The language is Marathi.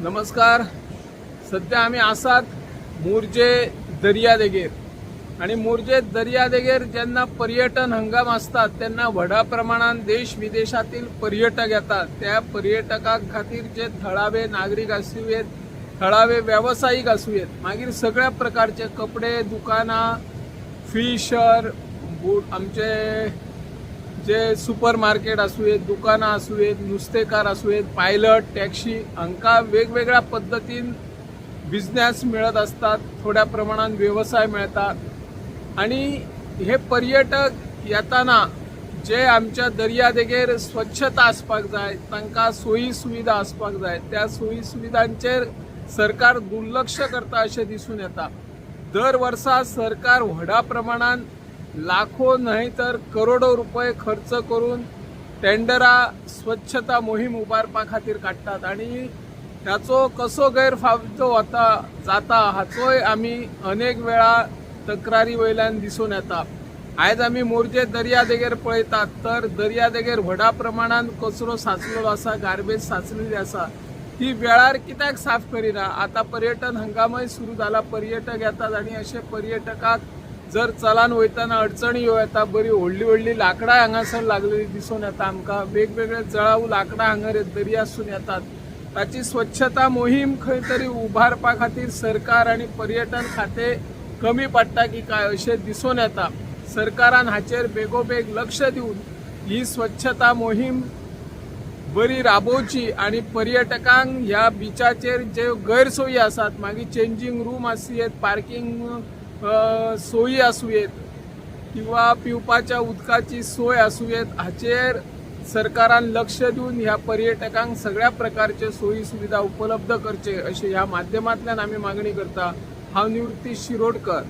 नमस्कार. सध्या आम्ही आसात मोर्जे दर्यादेगेर. आणि मोर्जे दर्यादेगेर ज्यांना जेन्ना पर्यटन हंगाम असतात त्यांना व्हडा प्रमाणात देश विदेशातील पर्यटक येतात. त्या पर्यटकां खातीर जे थळावे नागरिक आसूं येत थळावे व्यावसायिक आसूं येत मागीर सगळ्या प्रकारचे कपडे दुकानां फिशर बूट आमचे जे सुपर मार्केट आसूं दुकानां आसूं नुस्तेकार आसूं येत पायलट टॅक्सी हांकां वेगवेगळ्या पद्दतीन बिझनेस मिळत असतात थोड्या प्रमाणात व्यवसाय मिळतात. आणि हे पर्यटक येताना जे आमच्या दर्या देगेर स्वच्छता आसपाक जाय तांकां सोयी सुविधा आसपाक जाय त्या सोयी सुविधांचेर सरकार दुर्लक्ष करता अशें दिसून येता. दर वर्सा सरकार व्हडा प्रमाणान लाखो न्हय तर करोडो रुपये खर्च करून टेंडरा स्वच्छता मोहीम उबारपा खातीर काडटात आणि त्याचो कसो गैरफायदो वता जाता हाचोय आमी अनेक वेळा तक्रारी वयल्यान दिसून येता. आयज आमी मोरजे दर्या देगेर पळयतात तर दर्या देगेर व्हडा प्रमाणान कचरो साचलेलो आसा गार्बेज साचलेली आसा. ती वेळार कित्याक साफ करिना? आता पर्यटन हंगामय सुरू जाला पर्यटक येतात आणि अशे पर्यटकाक जर चलान वयताना अडचणी ह्यो येता बरी व्हडली व्हडली लाकडां हांगासर लागलेली दिसून येता आमकां. वेगवेगळे जळाऊ लाकडां हांगा दर्यासून येतात. ताची स्वच्छता मोहीम खंय तरी उभारपा खातीर सरकार आनी पर्यटन खाते कमी पडटा की काय अशें दिसून येता. सरकारान हाचेर बेगोबेग लक्ष दिवन ही स्वच्छता मोहीम बरी राबोवची आनी पर्यटकांक ह्या बिचाचेर ज्यो गैरसोयी आसात मागीर चेंजींग रूम आसूं येत पार्किंग सोयी आसूं येत किंवा पिवपाच्या उदकाची सोय आसूं येत हाचेर सरकारान लक्ष दिवन ह्या पर्यटकांक सगळ्या प्रकारचे सोयी सुविधा उपलब्ध करचे अशे ह्या माध्यमांतल्यान आमी मागणी करता. हांव निवृत्ती शिरोडकर.